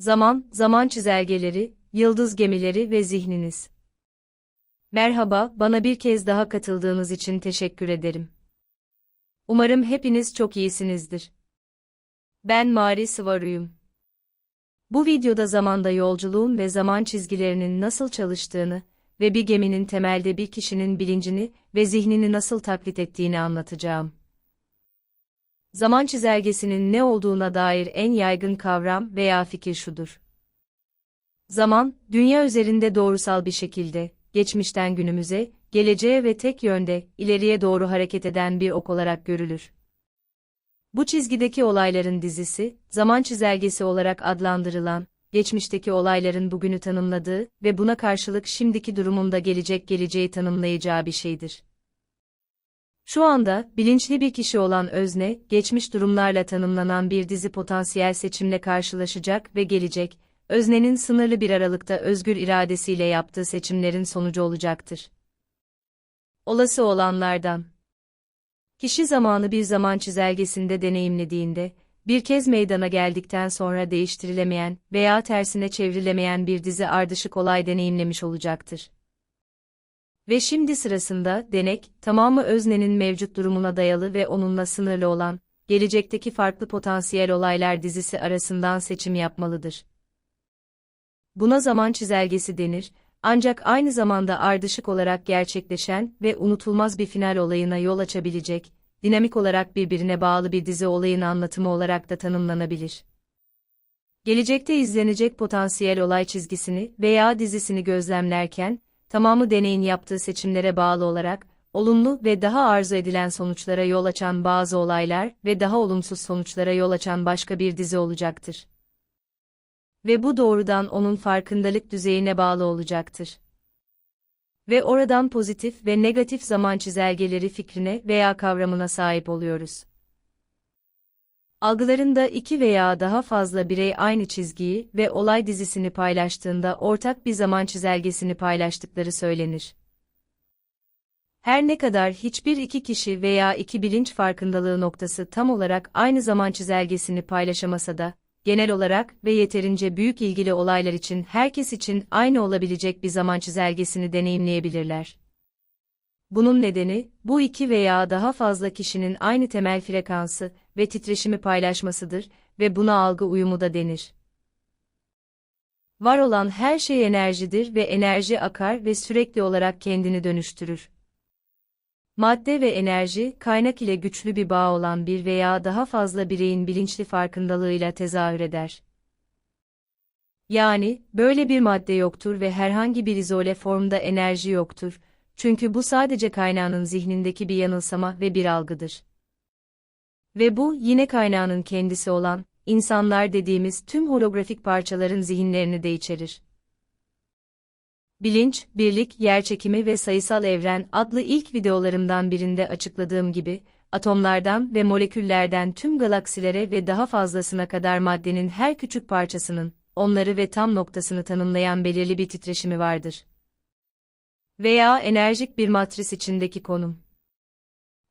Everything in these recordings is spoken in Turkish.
Zaman, zaman çizelgeleri, yıldız gemileri ve zihniniz. Merhaba, bana bir kez daha katıldığınız için teşekkür ederim. Umarım hepiniz çok iyisinizdir. Ben Mari Sıvaruyum. Bu videoda zamanda yolculuğun ve zaman çizgilerinin nasıl çalıştığını ve bir geminin temelde bir kişinin bilincini ve zihnini nasıl taklit ettiğini anlatacağım. Zaman çizelgesinin ne olduğuna dair en yaygın kavram veya fikir şudur. Zaman, dünya üzerinde doğrusal bir şekilde, geçmişten günümüze, geleceğe ve tek yönde, ileriye doğru hareket eden bir ok olarak görülür. Bu çizgideki olayların dizisi, zaman çizelgesi olarak adlandırılan, geçmişteki olayların bugünü tanımladığı ve buna karşılık şimdiki durumunda gelecek geleceği tanımlayacağı bir şeydir. Şu anda, bilinçli bir kişi olan özne, geçmiş durumlarla tanımlanan bir dizi potansiyel seçimle karşılaşacak ve gelecek, öznenin sınırlı bir aralıkta özgür iradesiyle yaptığı seçimlerin sonucu olacaktır. Olası olanlardan Kişi zamanı bir zaman çizelgesinde deneyimlediğinde, bir kez meydana geldikten sonra değiştirilemeyen veya tersine çevrilemeyen bir dizi ardışık olay deneyimlemiş olacaktır. Ve şimdi sırasında, denek, tamamı öznenin mevcut durumuna dayalı ve onunla sınırlı olan, gelecekteki farklı potansiyel olaylar dizisi arasından seçim yapmalıdır. Buna zaman çizelgesi denir, ancak aynı zamanda ardışık olarak gerçekleşen ve unutulmaz bir final olayına yol açabilecek, dinamik olarak birbirine bağlı bir dizi olayın anlatımı olarak da tanımlanabilir. Gelecekte izlenecek potansiyel olay çizgisini veya dizisini gözlemlerken, tamamı deneyin yaptığı seçimlere bağlı olarak, olumlu ve daha arzu edilen sonuçlara yol açan bazı olaylar ve daha olumsuz sonuçlara yol açan başka bir dizi olacaktır. Ve bu doğrudan onun farkındalık düzeyine bağlı olacaktır. Ve oradan pozitif ve negatif zaman çizelgeleri fikrine veya kavramına sahip oluyoruz. Algılarında iki veya daha fazla birey aynı çizgiyi ve olay dizisini paylaştığında ortak bir zaman çizelgesini paylaştıkları söylenir. Her ne kadar hiçbir iki kişi veya iki bilinç farkındalığı noktası tam olarak aynı zaman çizelgesini paylaşamasa da, genel olarak ve yeterince büyük ilgili olaylar için herkes için aynı olabilecek bir zaman çizelgesini deneyimleyebilirler. Bunun nedeni, bu iki veya daha fazla kişinin aynı temel frekansı ve titreşimi paylaşmasıdır ve buna algı uyumu da denir. Var olan her şey enerjidir ve enerji akar ve sürekli olarak kendini dönüştürür. Madde ve enerji, kaynak ile güçlü bir bağ olan bir veya daha fazla bireyin bilinçli farkındalığıyla tezahür eder. Yani, böyle bir madde yoktur ve herhangi bir izole formda enerji yoktur, çünkü bu sadece kaynağının zihnindeki bir yanılsama ve bir algıdır. Ve bu, yine kaynağının kendisi olan, insanlar dediğimiz tüm holografik parçaların zihinlerini de içerir. Bilinç, birlik, yerçekimi ve sayısal evren adlı ilk videolarımdan birinde açıkladığım gibi, atomlardan ve moleküllerden tüm galaksilere ve daha fazlasına kadar maddenin her küçük parçasının, onları ve tam noktasını tanımlayan belirli bir titreşimi vardır. Veya enerjik bir matris içindeki konum.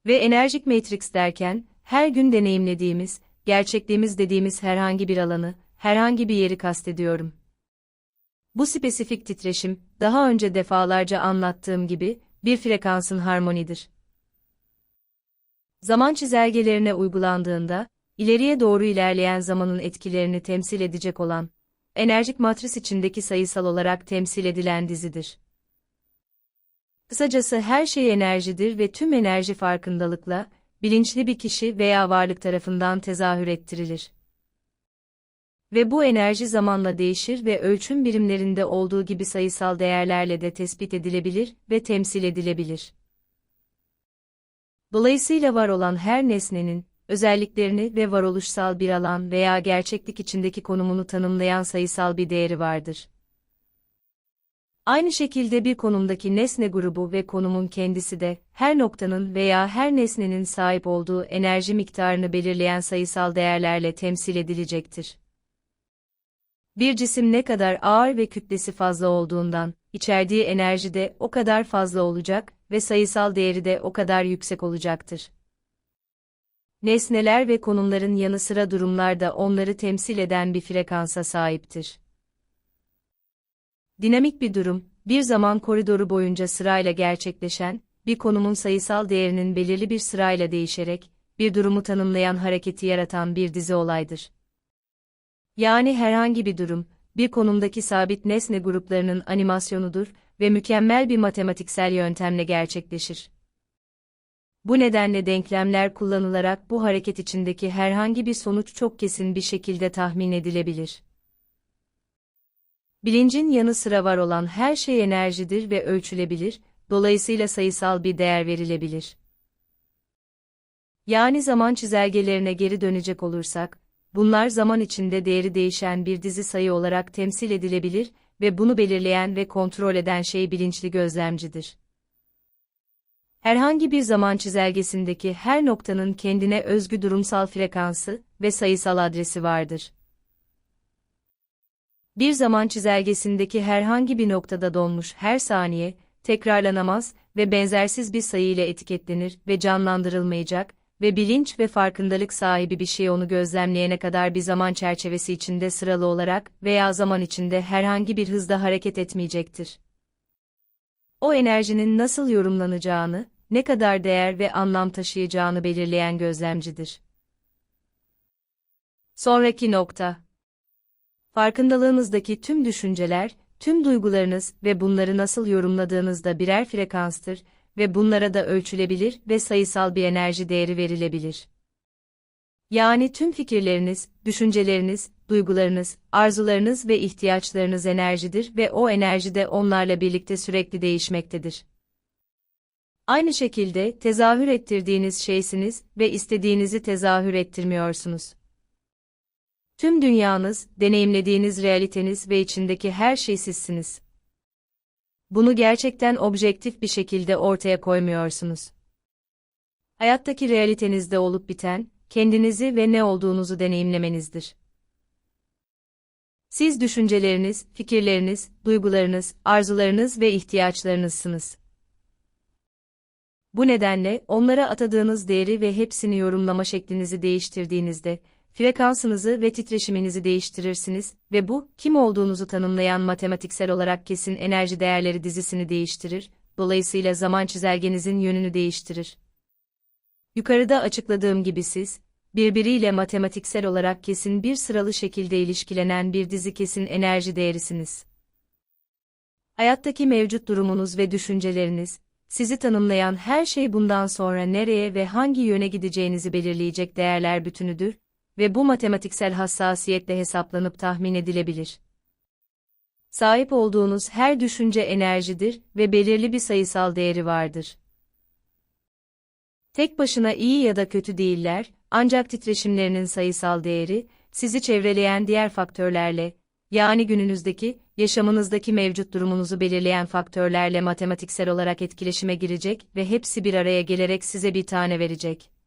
Ve enerjik matrix derken, her gün deneyimlediğimiz, gerçekliğimiz dediğimiz herhangi bir alanı, herhangi bir yeri kastediyorum. Bu spesifik titreşim, daha önce defalarca anlattığım gibi, bir frekansın harmonidir. Zaman çizelgelerine uygulandığında, ileriye doğru ilerleyen zamanın etkilerini temsil edecek olan, enerjik matris içindeki sayısal olarak temsil edilen dizidir. Kısacası her şey enerjidir ve tüm enerji farkındalıkla, bilinçli bir kişi veya varlık tarafından tezahür ettirilir. Ve bu enerji zamanla değişir ve ölçüm birimlerinde olduğu gibi sayısal değerlerle de tespit edilebilir ve temsil edilebilir. Dolayısıyla var olan her nesnenin, özelliklerini ve varoluşsal bir alan veya gerçeklik içindeki konumunu tanımlayan sayısal bir değeri vardır. Aynı şekilde bir konumdaki nesne grubu ve konumun kendisi de, her noktanın veya her nesnenin sahip olduğu enerji miktarını belirleyen sayısal değerlerle temsil edilecektir. Bir cisim ne kadar ağır ve kütlesi fazla olduğundan, içerdiği enerji de o kadar fazla olacak ve sayısal değeri de o kadar yüksek olacaktır. Nesneler ve konumların yanı sıra durumlar da onları temsil eden bir frekansa sahiptir. Dinamik bir durum, bir zaman koridoru boyunca sırayla gerçekleşen, bir konumun sayısal değerinin belirli bir sırayla değişerek, bir durumu tanımlayan hareketi yaratan bir dizi olaydır. Yani herhangi bir durum, bir konumdaki sabit nesne gruplarının animasyonudur ve mükemmel bir matematiksel yöntemle gerçekleşir. Bu nedenle denklemler kullanılarak bu hareket içindeki herhangi bir sonuç çok kesin bir şekilde tahmin edilebilir. Bilincin yanı sıra var olan her şey enerjidir ve ölçülebilir, dolayısıyla sayısal bir değer verilebilir. Yani zaman çizelgelerine geri dönecek olursak, bunlar zaman içinde değeri değişen bir dizi sayı olarak temsil edilebilir ve bunu belirleyen ve kontrol eden şey bilinçli gözlemcidir. Herhangi bir zaman çizelgesindeki her noktanın kendine özgü durumsal frekansı ve sayısal adresi vardır. Bir zaman çizelgesindeki herhangi bir noktada donmuş her saniye, tekrarlanamaz ve benzersiz bir sayı ile etiketlenir ve canlandırılmayacak ve bilinç ve farkındalık sahibi bir şey onu gözlemleyene kadar bir zaman çerçevesi içinde sıralı olarak veya zaman içinde herhangi bir hızda hareket etmeyecektir. O enerjinin nasıl yorumlanacağını, ne kadar değer ve anlam taşıyacağını belirleyen gözlemcidir. Sonraki nokta Farkındalığınızdaki tüm düşünceler, tüm duygularınız ve bunları nasıl yorumladığınızda birer frekanstır ve bunlara da ölçülebilir ve sayısal bir enerji değeri verilebilir. Yani tüm fikirleriniz, düşünceleriniz, duygularınız, arzularınız ve ihtiyaçlarınız enerjidir ve o enerji de onlarla birlikte sürekli değişmektedir. Aynı şekilde tezahür ettirdiğiniz şeysiniz ve istediğinizi tezahür ettirmiyorsunuz. Tüm dünyanız, deneyimlediğiniz realiteniz ve içindeki her şey sizsiniz. Bunu gerçekten objektif bir şekilde ortaya koymuyorsunuz. Hayattaki realitenizde olup biten, kendinizi ve ne olduğunuzu deneyimlemenizdir. Siz düşünceleriniz, fikirleriniz, duygularınız, arzularınız ve ihtiyaçlarınızsınız. Bu nedenle onlara atadığınız değeri ve hepsini yorumlama şeklinizi değiştirdiğinizde, frekansınızı ve titreşiminizi değiştirirsiniz ve bu, kim olduğunuzu tanımlayan matematiksel olarak kesin enerji değerleri dizisini değiştirir, dolayısıyla zaman çizelgenizin yönünü değiştirir. Yukarıda açıkladığım gibi siz, birbiriyle matematiksel olarak kesin bir sıralı şekilde ilişkilenen bir dizi kesin enerji değerisiniz. Hayattaki mevcut durumunuz ve düşünceleriniz, sizi tanımlayan her şey bundan sonra nereye ve hangi yöne gideceğinizi belirleyecek değerler bütünüdür ve bu matematiksel hassasiyetle hesaplanıp tahmin edilebilir. Sahip olduğunuz her düşünce enerjidir ve belirli bir sayısal değeri vardır. Tek başına iyi ya da kötü değiller, ancak titreşimlerinin sayısal değeri, sizi çevreleyen diğer faktörlerle, yani gününüzdeki, yaşamınızdaki mevcut durumunuzu belirleyen faktörlerle matematiksel olarak etkileşime girecek ve hepsi bir araya gelerek size bir tane verecek.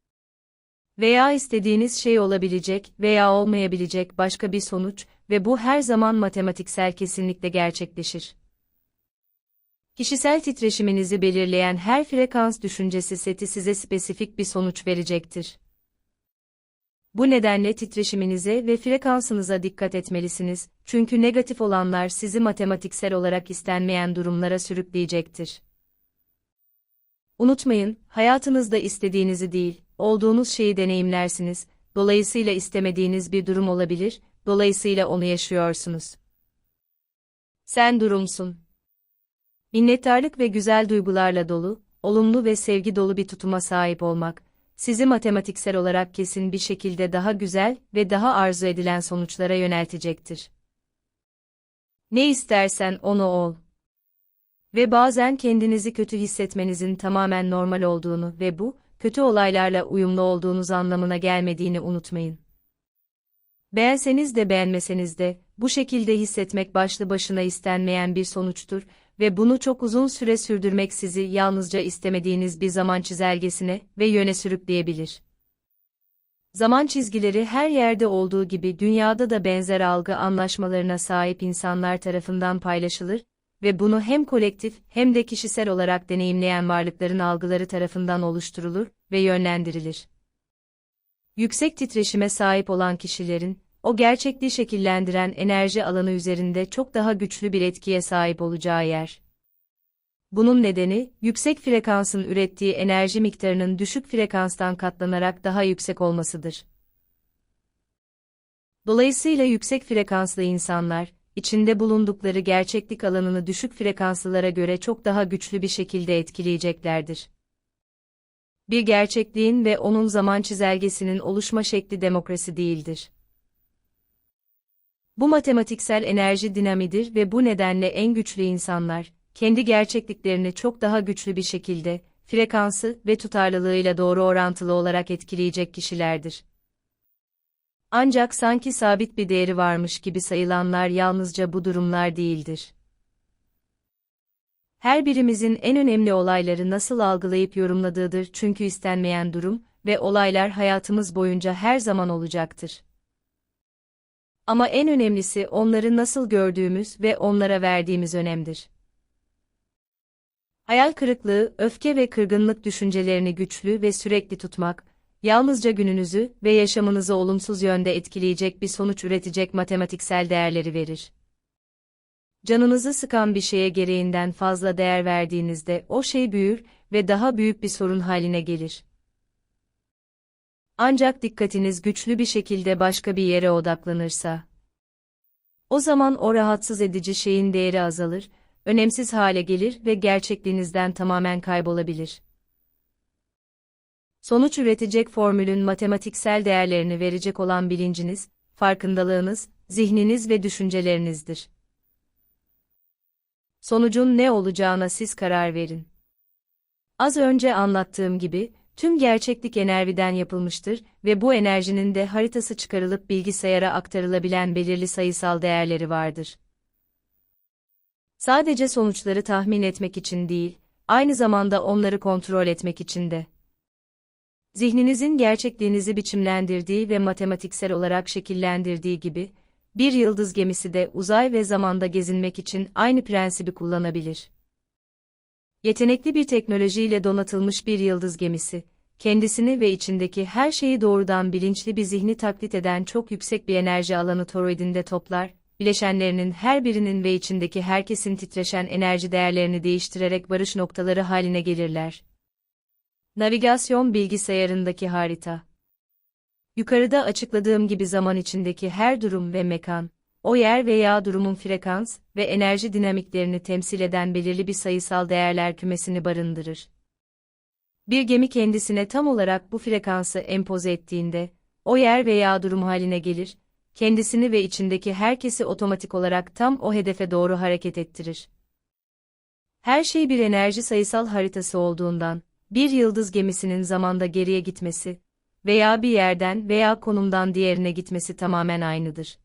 Veya istediğiniz şey olabilecek veya olmayabilecek başka bir sonuç ve bu her zaman matematiksel kesinlikle gerçekleşir. Kişisel titreşiminizi belirleyen her frekans düşüncesi seti size spesifik bir sonuç verecektir. Bu nedenle titreşiminize ve frekansınıza dikkat etmelisiniz, çünkü negatif olanlar sizi matematiksel olarak istenmeyen durumlara sürükleyecektir. Unutmayın, hayatınızda istediğinizi değil, olduğunuz şeyi deneyimlersiniz, dolayısıyla istemediğiniz bir durum olabilir, dolayısıyla onu yaşıyorsunuz. Sen durumsun. Minnettarlık ve güzel duygularla dolu, olumlu ve sevgi dolu bir tutuma sahip olmak, sizi matematiksel olarak kesin bir şekilde daha güzel ve daha arzu edilen sonuçlara yöneltecektir. Ne istersen onu ol. Ve bazen kendinizi kötü hissetmenizin tamamen normal olduğunu ve bu, kötü olaylarla uyumlu olduğunuz anlamına gelmediğini unutmayın. Beğenseniz de beğenmeseniz de, bu şekilde hissetmek başlı başına istenmeyen bir sonuçtur ve bunu çok uzun süre sürdürmek sizi yalnızca istemediğiniz bir zaman çizelgesine ve yöne sürükleyebilir. Zaman çizgileri her yerde olduğu gibi dünyada da benzer algı anlaşmalarına sahip insanlar tarafından paylaşılır ve bunu hem kolektif hem de kişisel olarak deneyimleyen varlıkların algıları tarafından oluşturulur ve yönlendirilir. Yüksek titreşime sahip olan kişilerin, o gerçekliği şekillendiren enerji alanı üzerinde çok daha güçlü bir etkiye sahip olacağı yer. Bunun nedeni, yüksek frekansın ürettiği enerji miktarının düşük frekanstan katlanarak daha yüksek olmasıdır. Dolayısıyla yüksek frekanslı insanlar, içinde bulundukları gerçeklik alanını düşük frekanslılara göre çok daha güçlü bir şekilde etkileyeceklerdir. Bir gerçekliğin ve onun zaman çizelgesinin oluşma şekli demokrasi değildir. Bu matematiksel enerji dinamidir ve bu nedenle en güçlü insanlar, kendi gerçekliklerini çok daha güçlü bir şekilde, frekansı ve tutarlılığıyla doğru orantılı olarak etkileyecek kişilerdir. Ancak sanki sabit bir değeri varmış gibi sayılanlar yalnızca bu durumlar değildir. Her birimizin en önemli olayları nasıl algılayıp yorumladığıdır çünkü istenmeyen durum ve olaylar hayatımız boyunca her zaman olacaktır. Ama en önemlisi onları nasıl gördüğümüz ve onlara verdiğimiz önemdir. Hayal kırıklığı, öfke ve kırgınlık düşüncelerini güçlü ve sürekli tutmak, yalnızca gününüzü ve yaşamınızı olumsuz yönde etkileyecek bir sonuç üretecek matematiksel değerleri verir. Canınızı sıkan bir şeye gereğinden fazla değer verdiğinizde o şey büyür ve daha büyük bir sorun haline gelir. Ancak dikkatiniz güçlü bir şekilde başka bir yere odaklanırsa, o zaman o rahatsız edici şeyin değeri azalır, önemsiz hale gelir ve gerçekliğinizden tamamen kaybolabilir. Sonuç üretecek formülün matematiksel değerlerini verecek olan bilinciniz, farkındalığınız, zihniniz ve düşüncelerinizdir. Sonucun ne olacağına siz karar verin. Az önce anlattığım gibi, tüm gerçeklik enerjiden yapılmıştır ve bu enerjinin de haritası çıkarılıp bilgisayara aktarılabilen belirli sayısal değerleri vardır. Sadece sonuçları tahmin etmek için değil, aynı zamanda onları kontrol etmek için de. Zihninizin gerçekliğinizi biçimlendirdiği ve matematiksel olarak şekillendirdiği gibi, bir yıldız gemisi de uzay ve zamanda gezinmek için aynı prensibi kullanabilir. Yetenekli bir teknolojiyle donatılmış bir yıldız gemisi, kendisini ve içindeki her şeyi doğrudan bilinçli bir zihni taklit eden çok yüksek bir enerji alanı toroidinde toplar, bileşenlerinin her birinin ve içindeki herkesin titreşen enerji değerlerini değiştirerek varış noktaları haline gelirler. Navigasyon bilgisayarındaki harita Yukarıda açıkladığım gibi zaman içindeki her durum ve mekan, o yer veya durumun frekans ve enerji dinamiklerini temsil eden belirli bir sayısal değerler kümesini barındırır. Bir gemi kendisine tam olarak bu frekansı empoze ettiğinde, o yer veya durum haline gelir, kendisini ve içindeki herkesi otomatik olarak tam o hedefe doğru hareket ettirir. Her şey bir enerji sayısal haritası olduğundan, bir yıldız gemisinin zamanda geriye gitmesi veya bir yerden veya konumdan diğerine gitmesi tamamen aynıdır.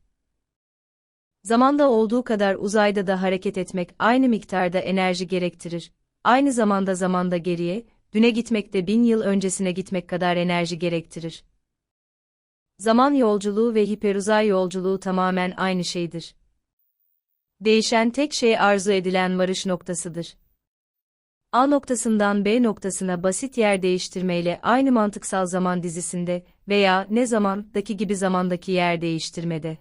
Zamanda olduğu kadar uzayda da hareket etmek aynı miktarda enerji gerektirir. Aynı zamanda zamanda geriye, düne gitmek de bin yıl öncesine gitmek kadar enerji gerektirir. Zaman yolculuğu ve hiperuzay yolculuğu tamamen aynı şeydir. Değişen tek şey arzu edilen varış noktasıdır. A noktasından B noktasına basit yer değiştirmeyle aynı mantıksal zaman dizisinde veya ne zamandaki gibi zamandaki yer değiştirmede.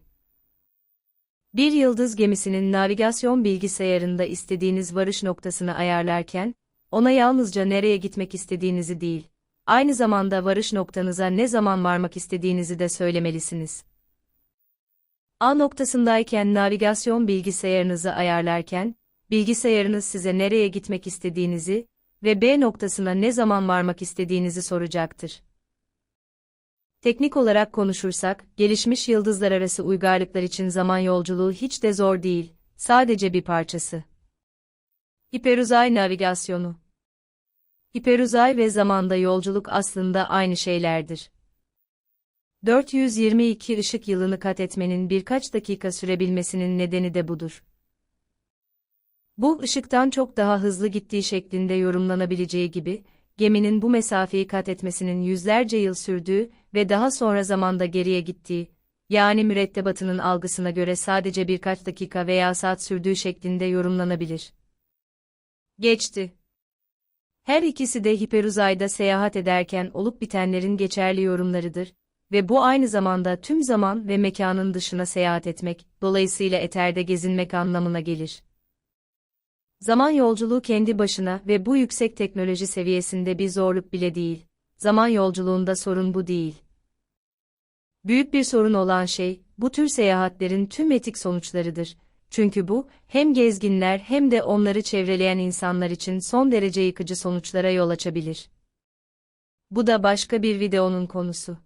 Bir yıldız gemisinin navigasyon bilgisayarında istediğiniz varış noktasını ayarlarken, ona yalnızca nereye gitmek istediğinizi değil, aynı zamanda varış noktanıza ne zaman varmak istediğinizi de söylemelisiniz. A noktasındayken navigasyon bilgisayarınızı ayarlarken, bilgisayarınız size nereye gitmek istediğinizi ve B noktasına ne zaman varmak istediğinizi soracaktır. Teknik olarak konuşursak, gelişmiş yıldızlar arası uygarlıklar için zaman yolculuğu hiç de zor değil, sadece bir parçası. Hiperuzay navigasyonu Hiperuzay ve zamanda yolculuk aslında aynı şeylerdir. 422 ışık yılını kat etmenin birkaç dakika sürebilmesinin nedeni de budur. Bu ışıktan çok daha hızlı gittiği şeklinde yorumlanabileceği gibi, geminin bu mesafeyi kat etmesinin yüzlerce yıl sürdüğü ve daha sonra zamanda geriye gittiği, yani mürettebatının algısına göre sadece birkaç dakika veya saat sürdüğü şeklinde yorumlanabilir. Geçti. Her ikisi de hiperuzayda seyahat ederken olup bitenlerin geçerli yorumlarıdır ve bu aynı zamanda tüm zaman ve mekanın dışına seyahat etmek, dolayısıyla eterde gezinmek anlamına gelir. Zaman yolculuğu kendi başına ve bu yüksek teknoloji seviyesinde bir zorluk bile değil. Zaman yolculuğunda sorun bu değil. Büyük bir sorun olan şey, bu tür seyahatlerin tüm etik sonuçlarıdır. Çünkü bu, hem gezginler hem de onları çevreleyen insanlar için son derece yıkıcı sonuçlara yol açabilir. Bu da başka bir videonun konusu.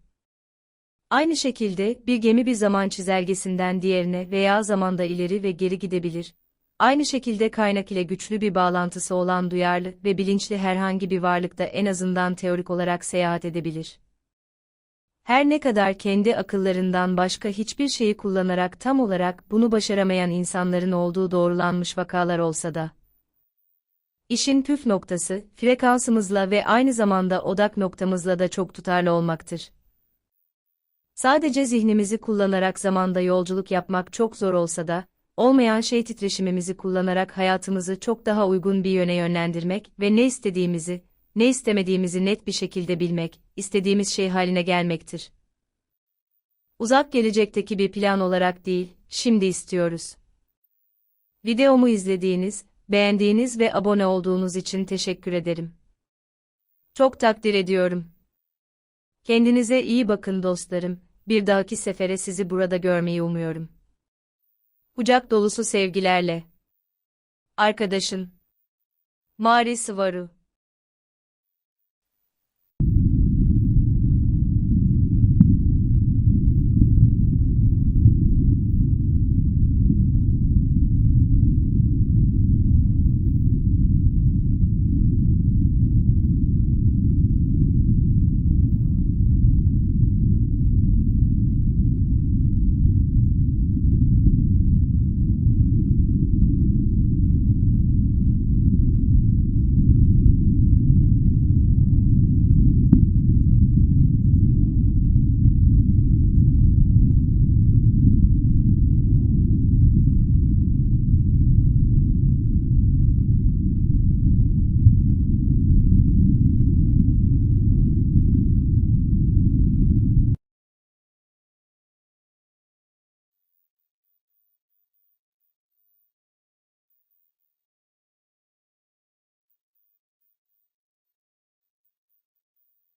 Aynı şekilde, bir gemi bir zaman çizelgesinden diğerine veya zamanda ileri ve geri gidebilir. Aynı şekilde kaynak ile güçlü bir bağlantısı olan duyarlı ve bilinçli herhangi bir varlıkta en azından teorik olarak seyahat edebilir. Her ne kadar kendi akıllarından başka hiçbir şeyi kullanarak tam olarak bunu başaramayan insanların olduğu doğrulanmış vakalar olsa da. İşin püf noktası, frekansımızla ve aynı zamanda odak noktamızla da çok tutarlı olmaktır. Sadece zihnimizi kullanarak zamanda yolculuk yapmak çok zor olsa da, olmayan şey titreşimimizi kullanarak hayatımızı çok daha uygun bir yöne yönlendirmek ve ne istediğimizi, ne istemediğimizi net bir şekilde bilmek, istediğimiz şey haline gelmektir. Uzak gelecekteki bir plan olarak değil, şimdi istiyoruz. Videomu izlediğiniz, beğendiğiniz ve abone olduğunuz için teşekkür ederim. Çok takdir ediyorum. Kendinize iyi bakın dostlarım. Bir dahaki sefere sizi burada görmeyi umuyorum. Kucak dolusu sevgilerle. Arkadaşın. Mari Sıvaru